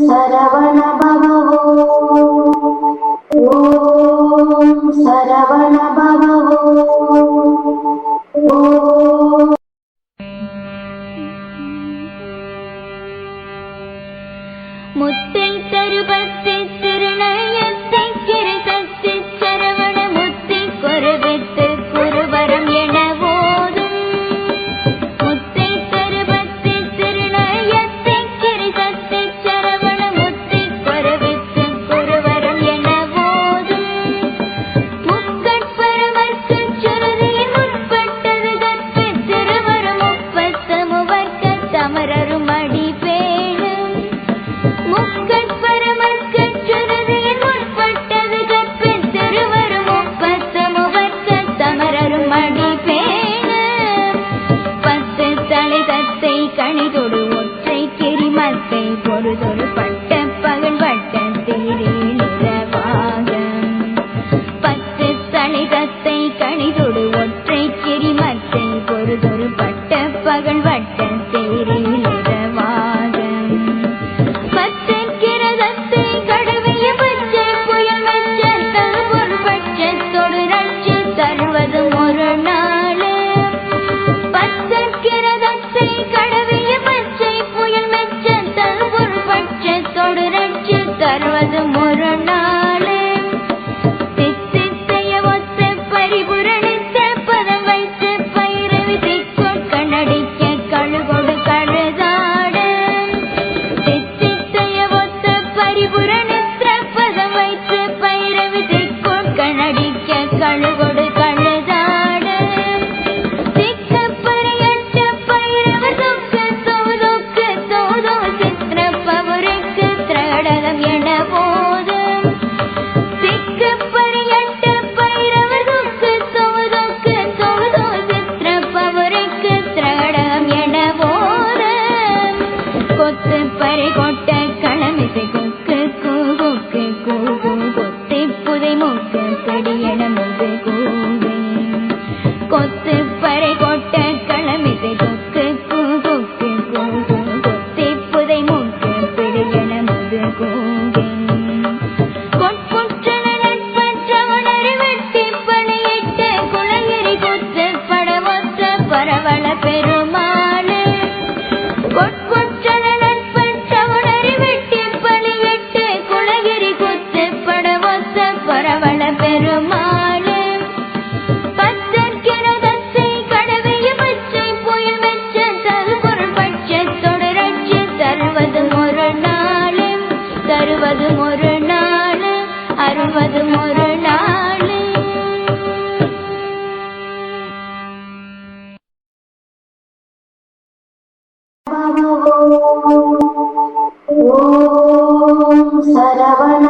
சரவண பவ ஓம் சரவண பவ ஓம் முத்தை தருபத்தித்து से पर அறுபது ஒரு நாள் அறுபது ஒரு நாள் ஓம் சரவண